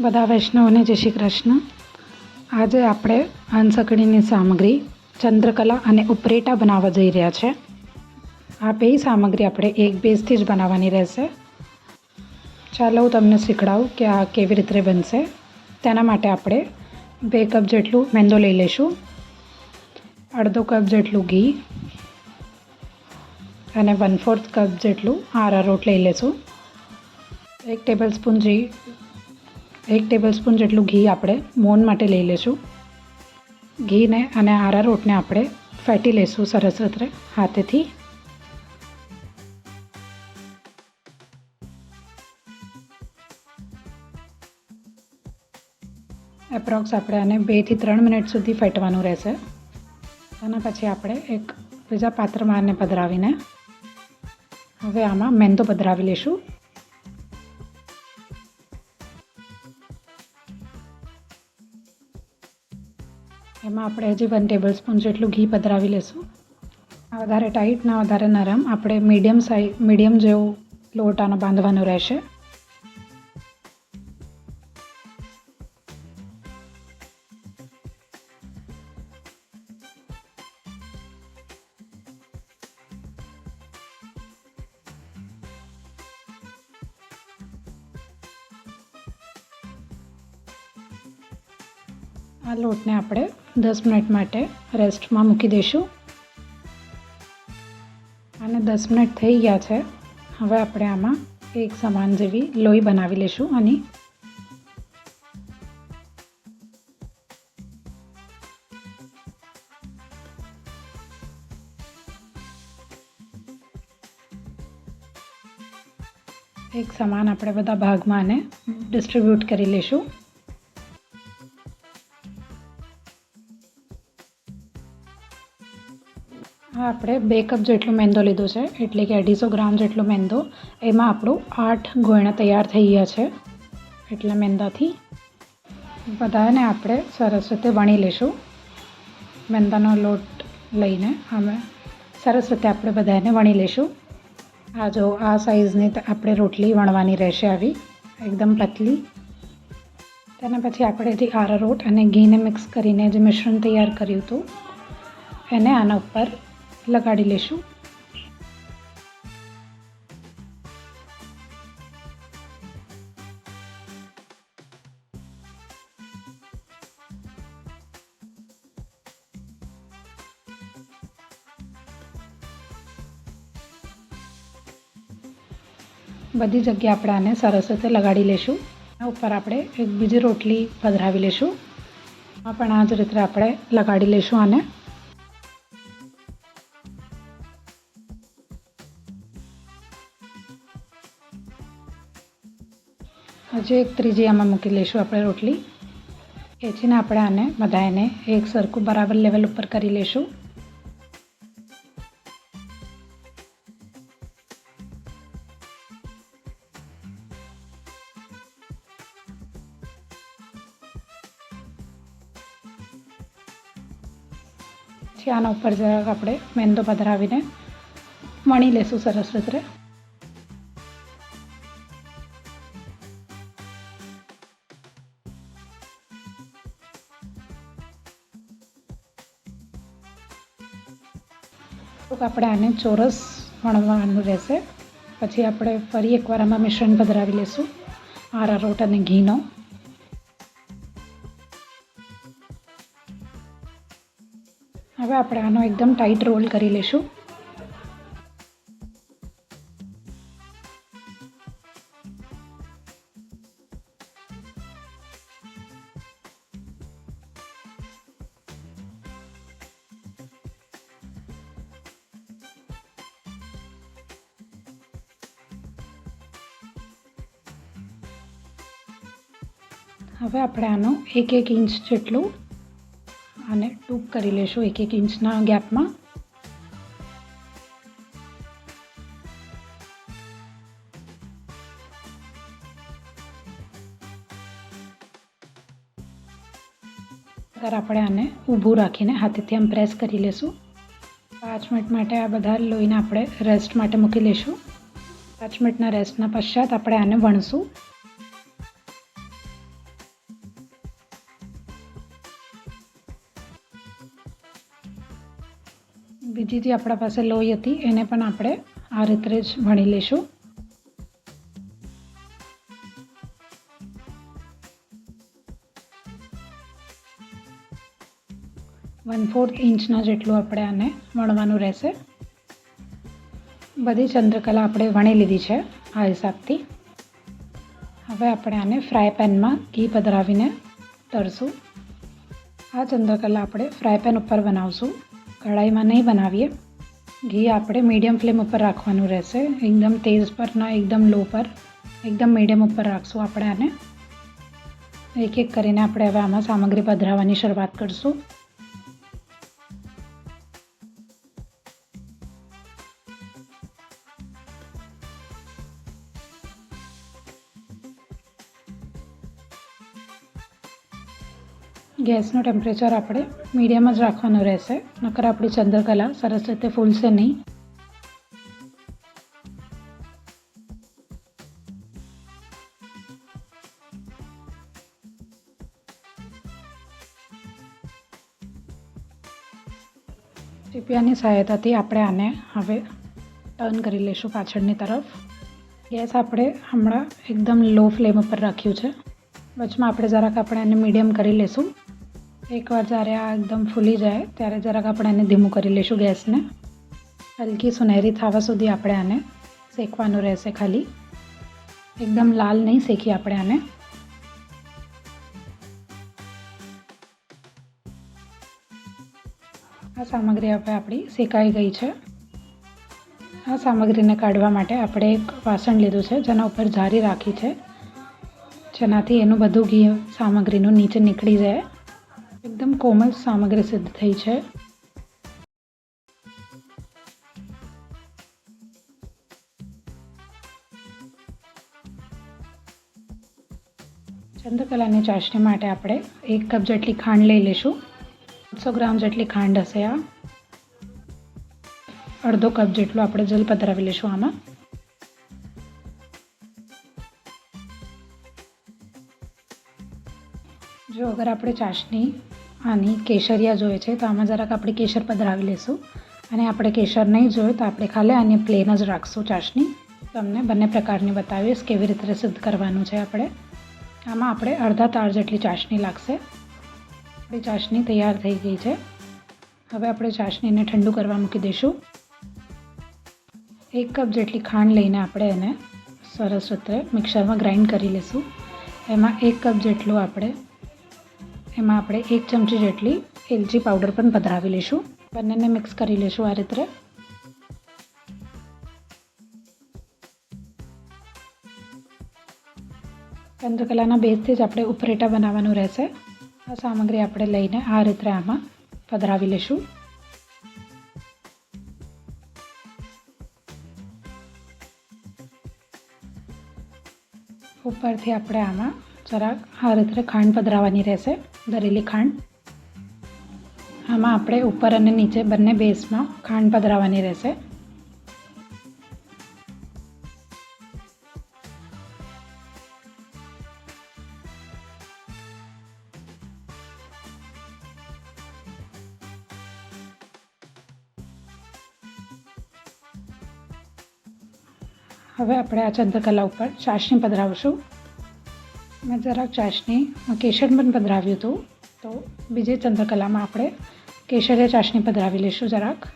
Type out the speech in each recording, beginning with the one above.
બધા વૈષ્ણવને જય શ્રી કૃષ્ણ. આજે આપણે હંસકડીની સામગ્રી, ચંદ્રકલા અને ઉપરેટા બનાવવા જઈ રહ્યા છે. આ બે સામગ્રી આપણે એક બેઝથી જ બનાવવાની રહેશે. ચાલો હું તમને શીખડાવું કે આ કેવી રીતે બનશે. તેના માટે આપણે બે કપ જેટલું મેંદો લઈ લઈશું. અડધો કપ જેટલું ઘી. અને વન ફોર્થ કપ જેટલું આરારોટ લઈ લઈશું. એક ટેબલ સ્પૂન જી એક ટેબલ સ્પૂન જેટલું ઘી આપણે મોન માટે લઈ લઈશું ઘીને અને આરારોટને આપણે ફેટી લઈશું સરસ રીતે હાથેથી. એપ્રોક્સ આપણે આને બેથી ત્રણ મિનિટ સુધી ફેટવાનું રહેશે. અને પછી આપણે એક બીજા પાત્રમાં આને પધરાવીને હવે આમાં મેંદો પધરાવી લઈશું એમાં આપણે હજી વન ટેબલ સ્પૂન જેટલું ઘી પધરાવી લઈશું આ વધારે ટાઈટ ના વધારે નરમ. આપણે મીડિયમ સાઈ મીડિયમ જેવું લોટ આનો બાંધવાનો રહેશે. આ લોટને આપણે દસ મિનિટ માટે રેસ્ટમાં મૂકી દઈશું. અને દસ મિનિટ થઈ ગયા છે. હવે આપણે આમાં એક સમાન જેવી લોહી બનાવી લઈશું આની એક સમાન આપણે બધા ભાગમાં આને ડિસ્ટ્રીબ્યુટ કરી લઈશું. આપણે બે કપ જેટલો મેંદો લીધો છે, એટલે કે અઢીસો ગ્રામ જેટલો મેંદો. એમાં આપણું આઠ ગોયણા તૈયાર થઈ ગયા છે, એટલા મેંદાથી. બધાને આપણે સરસ રીતે વણી લઈશું. મેંદાનો લોટ લઈને અમે સરસ રીતે આપણે બધાને વણી લઈશું. આ જો, આ સાઈઝની આપણે રોટલી વણવાની રહેશે આવી, એકદમ પતલી. તેના પછી આપણે જે આરારોટ અને ઘીને મિક્સ કરીને જે મિશ્રણ તૈયાર કર્યું હતું, એને આના ઉપર લગાડી લઈશું બધી જગ્યાએ આપણે આને સરસ રીતે લગાડી લઈશું આ ઉપર આપણે એક બીજી રોટલી પધરાવી લઈશું આ પણ આ જ રીતે આપણે લગાડી લઈશું આને. હજી એક ત્રીજી આમાં મૂકી લઈશું આપણે રોટલી. ખેંચીને આપણે આને બધાને એક સરખું બરાબર લેવલ ઉપર કરી લઈશું. પછી આના ઉપર જરાક આપણે મેંદો પધરાવીને વણી લઈશું સરસ રીતે. થોડુંક આપણે આને ચોરસ વણવાનું રહેશે. પછી આપણે ફરી એકવાર આમાં મિશ્રણ પધરાવી લઈશું આરારોટ અને ઘીનો. હવે આપણે આનો એકદમ ટાઈટ રોલ કરી લઈશું હવે આપણે આનો એક એક ઇંચ જેટલું આને ટૂંક કરી લઈશું એક એક ઇંચના ગેપમાં. અગર આપણે આને ઊભું રાખીને હાથેથી આમ પ્રેસ કરી લઈશું પાંચ મિનિટ માટે આ બધા લોહીને આપણે રેસ્ટ માટે મૂકી લઈશું પાંચ મિનિટના રેસ્ટના પશ્ચાત આપણે આને વણશું. બીજી જે આપણા પાસે લોહી હતી, એને પણ આપણે આ રીતે જ વણી લઈશું. વન ફોર્થ ઇંચના જેટલું આપણે આને વણવાનું રહેશે. બધી ચંદ્રકલા આપણે વણી લીધી છે આ હિસાબથી. હવે આપણે આને ફ્રાય પેનમાં ઘી પધરાવીને તરશું આ ચંદ્રકલા આપણે ફ્રાય પેન ઉપર બનાવશું. કઢાઈમાં નહીં બનાવીએ. ઘી આપણે મીડિયમ ફ્લેમ ઉપર રાખવાનું રહેશે. એકદમ તેજ પર ના, એકદમ લો પર. એકદમ મીડિયમ ઉપર રાખશું આપણે આને. એક એક કરીને આપણે હવે આમાં સામગ્રી પધરાવવાની શરૂઆત કરીશું. ગેસનું ટેમ્પરેચર આપણે મીડિયમ જ રાખવાનું રહેશે. નકર આપણી ચંદ્રકલા સરસ રીતે ફૂલશે નહીં. ટીપિયાની સહાયતાથી આપણે આને હવે ટર્ન કરી લઈશું પાછળની તરફ. ગેસ આપણે હમણાં એકદમ લો ફ્લેમ ઉપર રાખ્યું છે. વચમાં આપણે જરાક આપણે એને મીડિયમ કરી લઈશું. એકવાર જ્યારે આ એકદમ ફૂલી જાય, ત્યારે જરાક આપણે એને ધીમું કરી લઈશું ગેસને. હલકી સુનેરી થવા સુધી આપણે આને શેકવાનું રહેશે ખાલી. એકદમ લાલ નહીં શેકી આપણે આને. આ સામગ્રી હવે આપણી શેકાઈ ગઈ છે. આ સામગ્રીને કાઢવા માટે આપણે એક વાસણ લીધું છે, જેના ઉપર જારી રાખી છે. જેનાથી એનું બધું ઘી સામગ્રીનું નીચે નીકળી જાય કોમલ સામગ્રી સિદ્ધ થઈ છે. ચંદ્રકલાની ચાસણી માટે આપણે એક કપ જેટલી ખાંડ લઈ લઈશું. સો ગ્રામ જેટલી ખાંડ હશે આ. અડધો કપ જેટલું આપણે જલ પધરાવી લઈશું આમાં. જો અગર આપણે ચાસણી આની કેસરિયા જોઈએ છે, તો આમાં જરાક આપણે કેસર પધરાવી લઈશું અને આપણે કેસર નહીં જોઈએ તો આપણે ખાલી આને પ્લેન જ રાખશું ચાસણી. તમને બંને પ્રકારની બતાવીશ કેવી રીતે સિદ્ધ કરવાનું છે આપણે. આમાં આપણે અડધા તાર જેટલી ચાસણી લાગશે. આપણી ચાસણી તૈયાર થઈ ગઈ છે. હવે આપણે ચાસણીને ઠંડુ કરવા મૂકી દઈશું. એક કપ જેટલી ખાંડ લઈને આપણે એને સરસ રીતે મિક્સરમાં ગ્રાઇન્ડ કરી લઈશું એમાં એક કપ જેટલું આપણે એમાં આપણે એક ચમચી જેટલી એલચી પાવડર પણ પધરાવી લઈશું. બંનેને મિક્સ કરી લઈશું આ રીતે. ચંદ્રકલાના બેઝથી જ આપણે ઉપરેટા બનાવવાનું રહેશે. આ સામગ્રી આપણે લઈને આ રીતે આમાં પધરાવી લઈશું. ઉપરથી આપણે આમાં જરાક આ રીતે ખાંડ પધરાવવાની રહેશે. દરેલી ખાંડ. આમાં આપણે ઉપર અને નીચે બંને બેઝમાં ખાંડ પધરાવવાની રહેશે. હવે આપણે આ ચંદ્રકલા ઉપર ચાસણી પધરાવશું. મેં જરાક ચાસણી કેસર પણ પધરાવ્યું હતું. તો બીજી ચંદ્રકલામાં આપણે કેસરિયા ચાસણી પધરાવી લઈશું જરાક.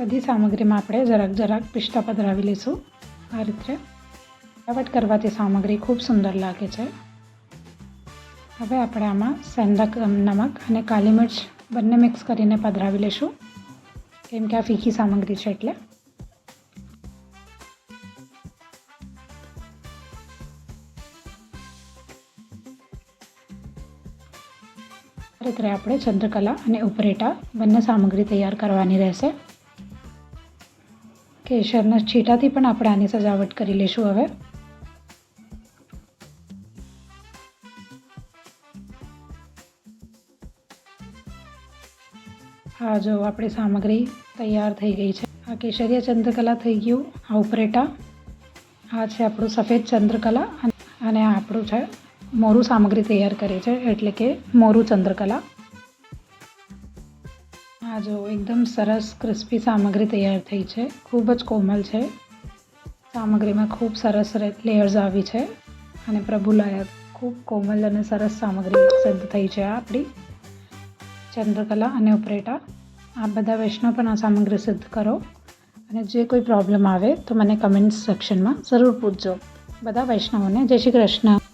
બધી સામગ્રીમાં આપણે જરાક જરાક પિસ્તા પધરાવી લઈશું. આ રીતે સજાવટ કરવાથી સામગ્રી ખૂબ સુંદર લાગે છે. હવે આપણે આમાં સેંધા નમક અને કાલી મિર્ચ બંને મિક્સ કરીને પધરાવી લઈશું. કેમ કે આ ફીકી સામગ્રી છે એટલે. રીતે આપણે ચંદ્રકલા અને ઉપરેટા બંને સામગ્રી તૈયાર કરવાની રહેશે. કેસરના છીટાથી પણ આપણે આની સજાવટ કરી લઈશું હવે. આ જો આપણી સામગ્રી તૈયાર થઈ ગઈ છે. આ કેસરિયા ચંદ્રકલા થઈ ગયું, આ ઉપરેટા. આ છે આપણું સફેદ ચંદ્રકલા અને- આપણું છે મોરું સામગ્રી તૈયાર કરી છે, એટલે કે મોરું ચંદ્રકલા. જો એકદમ સરસ ક્રિસ્પી સામગ્રી તૈયાર થઈ છે. ખૂબ જ કોમલ છે. સામગ્રીમાં ખૂબ સરસ લેયર્સ આવી છે. અને પ્રભુલાયક ખૂબ કોમલ અને સરસ સામગ્રી સિદ્ધ થઈ છે આ આપણી ચંદ્રકલા અને ઉપરેટા. આ બધા વૈષ્ણવ પણ આ સામગ્રી સિદ્ધ કરો. અને જે કોઈ પ્રોબ્લેમ આવે તો મને કમેન્ટ સેક્શનમાં જરૂર પૂછજો. બધા વૈષ્ણવોને જય શ્રી કૃષ્ણ.